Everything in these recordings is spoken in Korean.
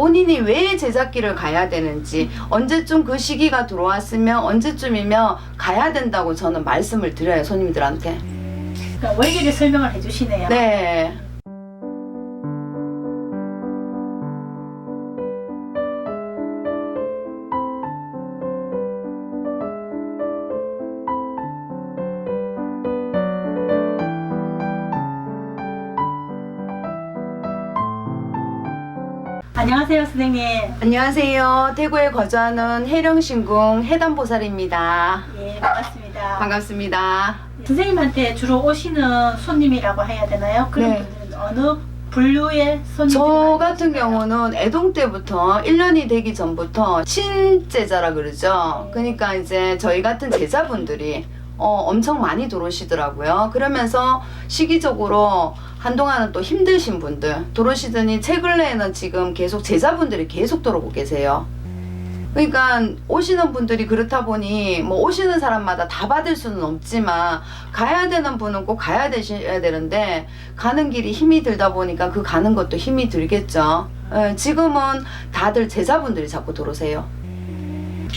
본인이 왜 제작기를 가야 되는지 언제쯤 그 시기가 들어왔으면 언제쯤이면 가야 된다고 저는 말씀을 드려요 손님들한테. 그러니까 원리를 설명을 해주시네요. 네. 안녕하세요, 선생님. 안녕하세요. 대구에 거주하는 해령신궁 해담보살입니다. 예, 반갑습니다. 반갑습니다. 선생님한테 주로 오시는 손님이라고 해야 되나요? 그런 네. 분들은 어느 분류의 손님들이 저 같은? 경우는 애동 때부터 1년이 되기 전부터 신제자라 그러죠. 그러니까 이제 저희 같은 제자분들이 어, 엄청 많이 들어오시더라고요. 그러면서 시기적으로 한동안은 또 힘드신 분들 들어오시더니 최근래에는 지금 계속 제자분들이 계속 들어오고 계세요. 그러니까 오시는 분들이 그렇다 보니 뭐 오시는 사람마다 다 받을 수는 없지만 가야 되는 분은 꼭 가야 되셔야 되는데 가는 길이 힘이 들다 보니까 그 가는 것도 힘이 들겠죠. 예, 지금은 다들 제자분들이 자꾸 들어오세요.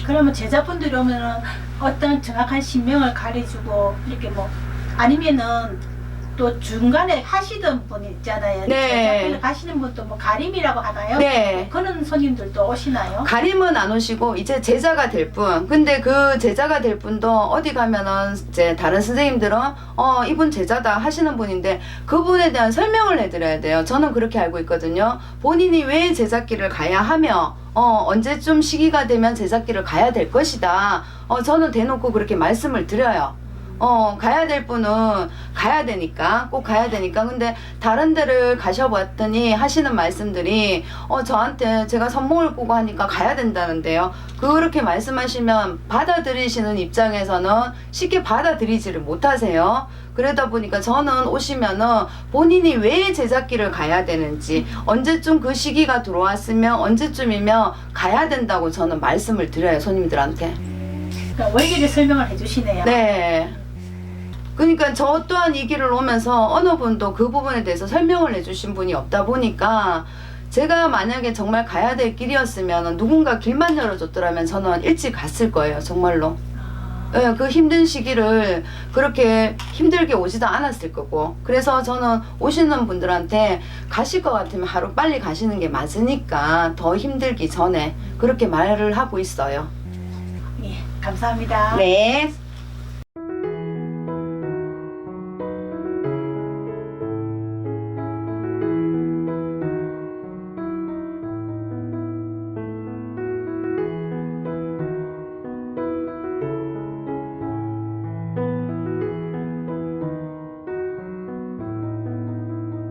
그러면 제자분들이 오면은 어떤 정확한 신명을 가르치고 이렇게 뭐 아니면은 또 중간에 하시던 분 있잖아요. 네. 가시는 분도 뭐 가림이라고 하나요? 네. 그런 손님들도 오시나요? 가림은 안 오시고 이제 제자가 될 뿐. 근데 그 제자가 될 분도 어디 가면은 이제 다른 선생님들은 어 이분 제자다 하시는 분인데 그분에 대한 설명을 해드려야 돼요. 저는 그렇게 알고 있거든요. 본인이 왜 제자길을 가야 하며 어 언제쯤 시기가 되면 제자길을 가야 될 것이다. 어 저는 대놓고 그렇게 말씀을 드려요. 어 가야 될 분은 가야 되니까 꼭 가야 되니까 근데 다른 데를 가셔봤더니 하시는 말씀들이 어 저한테 제가 선몽을 꾸고 하니까 가야 된다는데요 그렇게 말씀하시면 받아들이시는 입장에서는 쉽게 받아들이지를 못하세요 그러다 보니까 저는 오시면은 본인이 왜 제작기를 가야 되는지 언제쯤 그 시기가 들어왔으면 언제쯤이면 가야 된다고 저는 말씀을 드려요 손님들한테 그러니까 원리를 설명을 해주시네요. 네. 그러니까 저 또한 이 길을 오면서 어느 분도 그 부분에 대해서 설명을 해주신 분이 없다 보니까 제가 만약에 정말 가야 될 길이었으면 누군가 길만 열어줬더라면 저는 일찍 갔을 거예요, 정말로. 아, 예, 그 힘든 시기를 그렇게 힘들게 오지도 않았을 거고. 그래서 저는 오시는 분들한테 가실 것 같으면 하루 빨리 가시는 게 맞으니까 더 힘들기 전에 그렇게 말을 하고 있어요. 예, 감사합니다. 네.